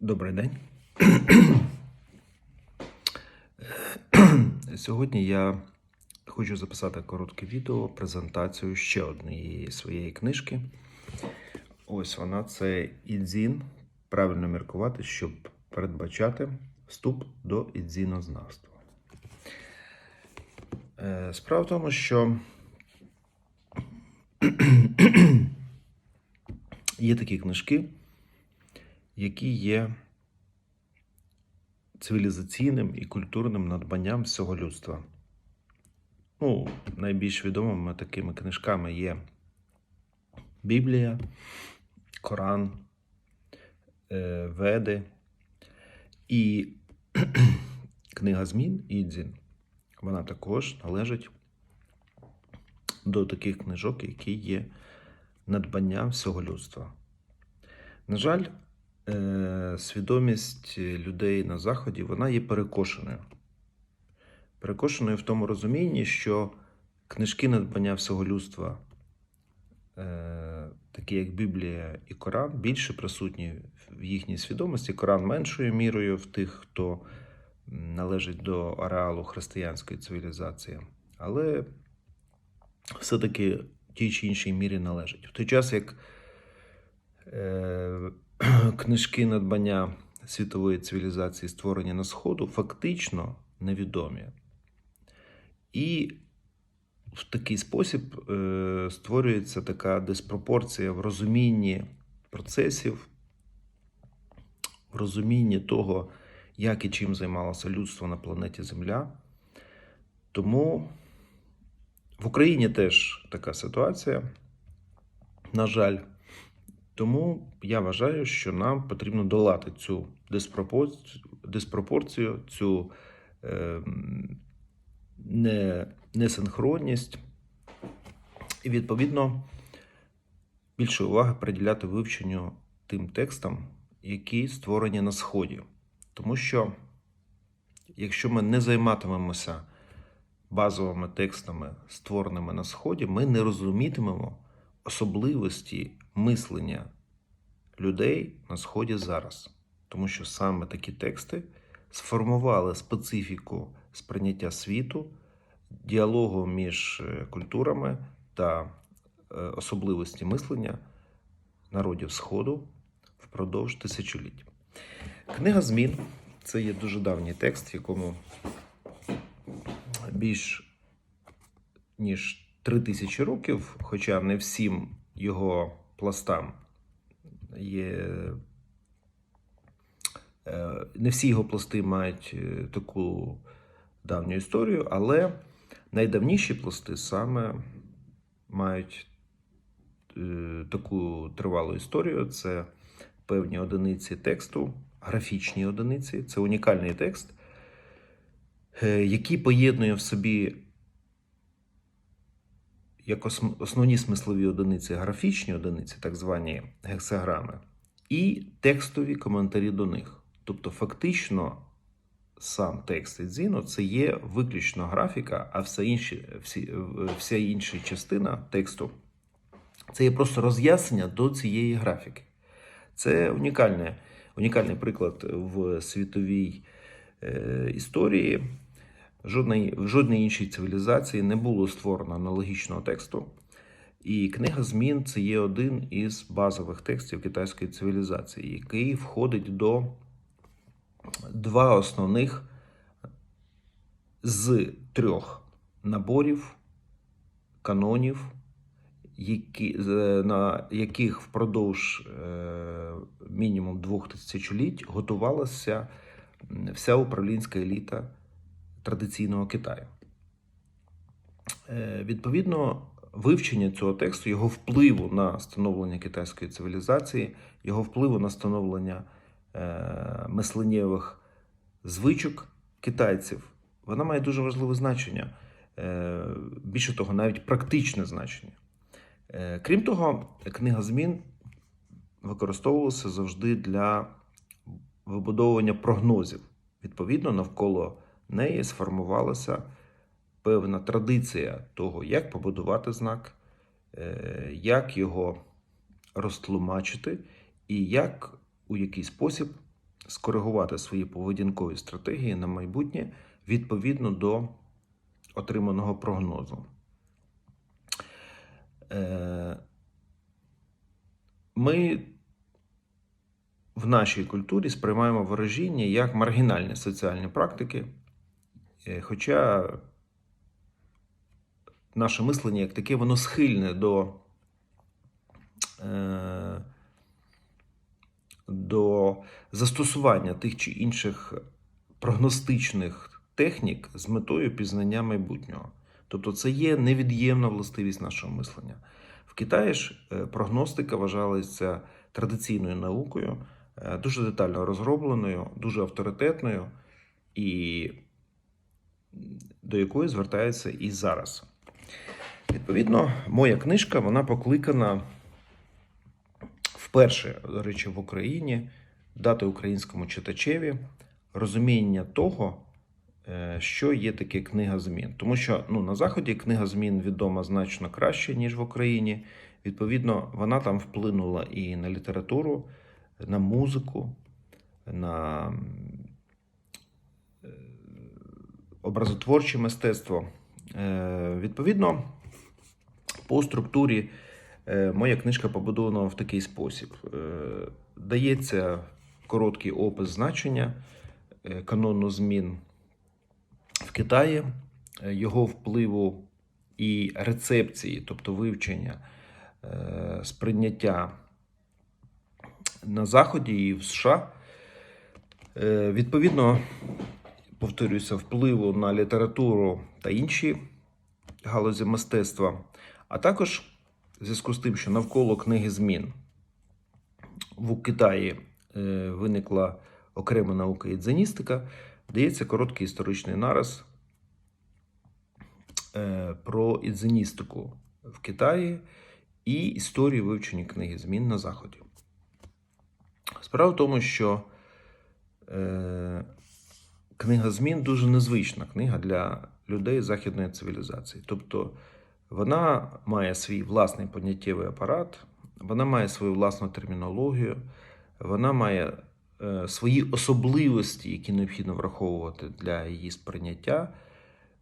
Добрий день. Сьогодні я хочу записати коротке відео, презентацію ще однієї своєї книжки. Ось вона це Ідзін. Правильно міркувати, щоб передбачати вступ до ідзінознавства. Е, Справа в тому, що є такі книжки, які є цивілізаційним і культурним надбанням всього людства. Ну, найбільш відомими такими книжками є Біблія, Коран, е, Веди і книга Змін Ідзін. Вона також належить до таких книжок, які є надбанням всього людства. На жаль, свідомість людей на Заході вона є перекошеною. Перекошеною в тому розумінні, що книжки надбання всього людства, е, такі як Біблія і Коран, більше присутні в їхній свідомості. Коран меншою мірою в тих, хто належить до ареалу християнської цивілізації. Але все-таки в тій чи іншій мірі належить. В той час, як е, книжки надбання світової цивілізації, створені на Сходу, фактично невідомі. І в такий спосіб е, створюється така диспропорція в розумінні процесів, в розумінні того, як і чим займалося людство на планеті Земля. Тому в Україні теж така ситуація, на жаль. Тому я вважаю, що нам потрібно долати цю диспропорцію, цю е, не, несинхронність, і, відповідно, більше уваги приділяти вивченню тим текстам, які створені на Сході. Тому що, якщо ми не займатимемося базовими текстами, створеними на Сході, ми не розумітимемо особливості мислення людей на Сході зараз. Тому що саме такі тексти сформували специфіку сприйняття світу, діалогу між е, культурами та е, особливості мислення народів Сходу впродовж тисячоліть. Книга змін це є дуже давній текст, якому більш ніж три тисячі років, хоча не всім його пластам є. е, Не всі його пласти мають е, таку давню історію, але найдавніші пласти саме мають е, таку тривалу історію. Це певні одиниці тексту, графічні одиниці. Це унікальний текст, який поєднує в собі як основні смислові одиниці, графічні одиниці, так звані гексаграми, і текстові коментарі до них. Тобто, фактично, сам текст Ідзіно це є виключно графіка, а все інші, всі, вся інша частина тексту це є просто роз'яснення до цієї графіки. Це унікальне, унікальний приклад в світовій е, історії. Жодної, в жодній іншій цивілізації не було створено аналогічного тексту. І книга змін це є один із базових текстів китайської цивілізації, який входить до два основних з трьох наборів канонів, які, на яких впродовж е, мінімум двох тисячоліть готувалася вся управлінська еліта традиційного Китаю. Е, Відповідно, вивчення цього тексту, його впливу на становлення китайської цивілізації, його впливу на становлення е, мисленнєвих звичок китайців, вона має дуже важливе значення. Е, Більше того, навіть практичне значення. Крім того, книга змін використовувалася завжди для вибудовування прогнозів. Відповідно, навколо неї сформувалася певна традиція того, як побудувати знак, е, як його розтлумачити, і як у який спосіб скоригувати свої поведінкові стратегії на майбутнє відповідно до отриманого прогнозу. Е, Ми в нашій культурі сприймаємо ворожіння як маргінальні соціальні практики, хоча наше мислення як таке, воно схильне до, е, до застосування тих чи інших прогностичних технік з метою пізнання майбутнього. Тобто це є невід'ємна властивість нашого мислення. В Китаї ж е, прогностика вважалася традиційною наукою, е, дуже детально розробленою, дуже авторитетною і до якої звертаються і зараз. Відповідно, моя книжка вона покликана вперше, до речі, в Україні дати українському читачеві розуміння того, е, що є таке книга змін. Тому що ну, на Заході книга змін відома значно краще, ніж в Україні. Відповідно, вона там вплинула і на літературу, на музику, на образотворче мистецтво. Е, Відповідно, по структурі е, моя книжка побудована в такий спосіб: Е, дається короткий опис значення канону змін в Китаї, його впливу і рецепції, тобто вивчення, сприйняття на Заході і в США. Відповідно, повторюся, впливу на літературу та інші галузі мистецтва, а також в зв'язку з тим, що навколо книги змін в Китаї е, виникла окрема наука ідзеністика, дається короткий історичний нараз е, про ідзеністику в Китаї і історію вивчення книги змін на Заході. Справа в тому, що е, книга змін дуже незвична книга для людей західної цивілізації. Тобто вона має свій власний поняттєвий апарат, вона має свою власну термінологію, вона має е, свої особливості, які необхідно враховувати для її сприйняття.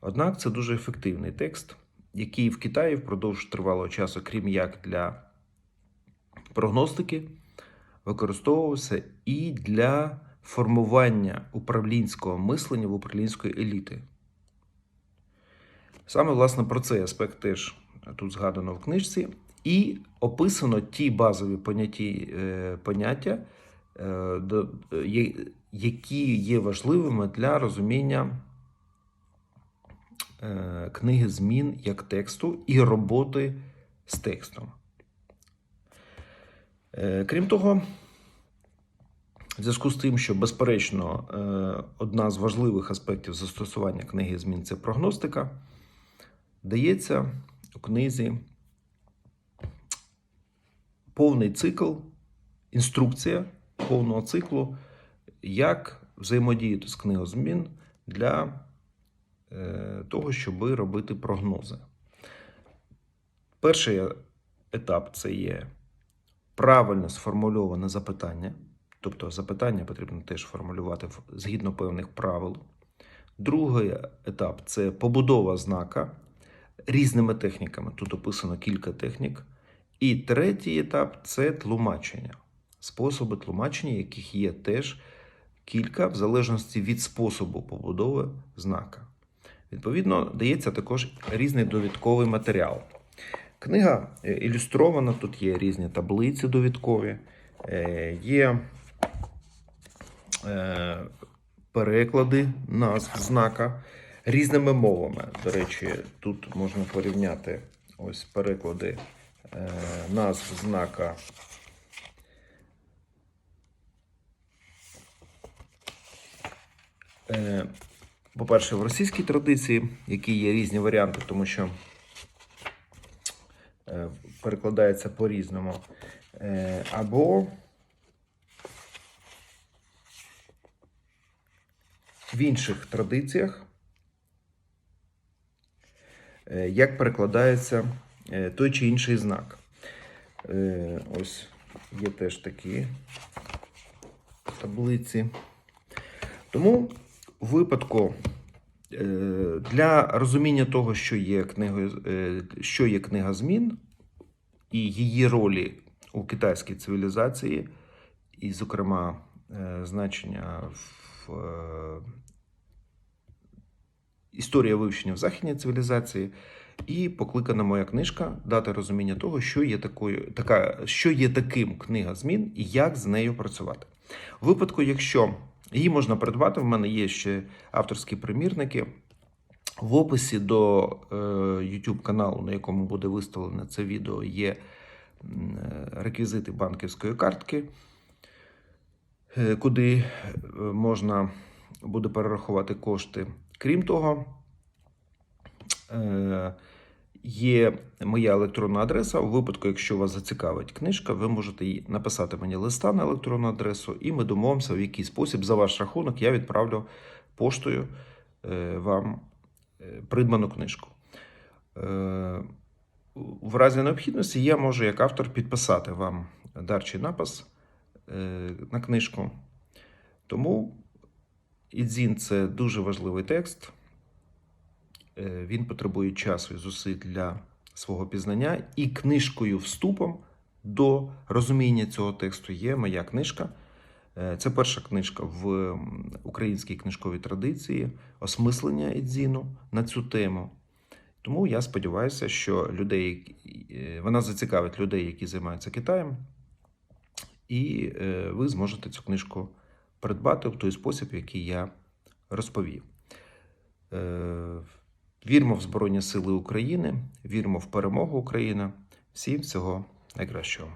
Однак це дуже ефективний текст, який в Китаї впродовж тривалого часу, крім як для прогностики, використовувався і для формування управлінського мислення в управлінської еліти. Саме власне про цей аспект теж тут згадано в книжці, і описано ті базові понятті, е, поняття, е, які є важливими для розуміння е, книги змін як тексту і роботи з текстом. Крім того, в зв'язку з тим, що, безперечно, е, одна з важливих аспектів застосування книги змін це прогностика, дається у книзі повний цикл, інструкція повного циклу, як взаємодіяти з книгою змін для е, того, щоб робити прогнози. Перший етап це є правильно сформульоване запитання. Тобто запитання потрібно теж формулювати згідно певних правил. Другий етап це побудова знака різними техніками. Тут описано кілька технік. І третій етап це тлумачення. Способи тлумачення, яких є теж кілька, в залежності від способу побудови знака. Відповідно, дається також різний довідковий матеріал. Книга е, ілюстрована, тут є різні таблиці довідкові, е, є переклади назв знака різними мовами. До речі, тут можна порівняти ось переклади е, назв знака. Е, По-перше, в російській традиції, які є різні варіанти, тому що е, перекладається по-різному. Е, Або в інших традиціях, е, як перекладається е, той чи інший знак. Е, Ось є теж такі таблиці. Тому в випадку для розуміння того, що є книгою, е, що є книга змін і її ролі у китайській цивілізації, і, зокрема, значення в історія вивчення в західній цивілізації. І покликана моя книжка дати розуміння того, що є такою, така, що є таким книга змін і як з нею працювати. У випадку, якщо її можна придбати, в мене є ще авторські примірники. В описі до е, YouTube каналу, на якому буде виставлене це відео, є е, реквізити банківської картки, е, куди е, можна буде перерахувати кошти. Крім того, е, є моя електронна адреса. У випадку, якщо вас зацікавить книжка, ви можете написати мені листа на електронну адресу, і ми домовимося, в який спосіб за ваш рахунок я відправлю поштою е, вам е, придбану книжку. В разі необхідності я можу як автор підписати вам дарчий напис на книжку. Тому Ідзін це дуже важливий текст. Е, Він потребує часу і зусиль для свого пізнання. І книжкою вступом до розуміння цього тексту є моя книжка. Е, Це перша книжка в українській книжковій традиції осмислення Ідзіну на цю тему. Тому я сподіваюся, що людей, е, вона зацікавить людей, які займаються Китаєм, і ви зможете цю книжку придбати в той спосіб, який я розповів. Е, Віримо в Збройні Сили України, віримо в перемогу України. Всім всього найкращого.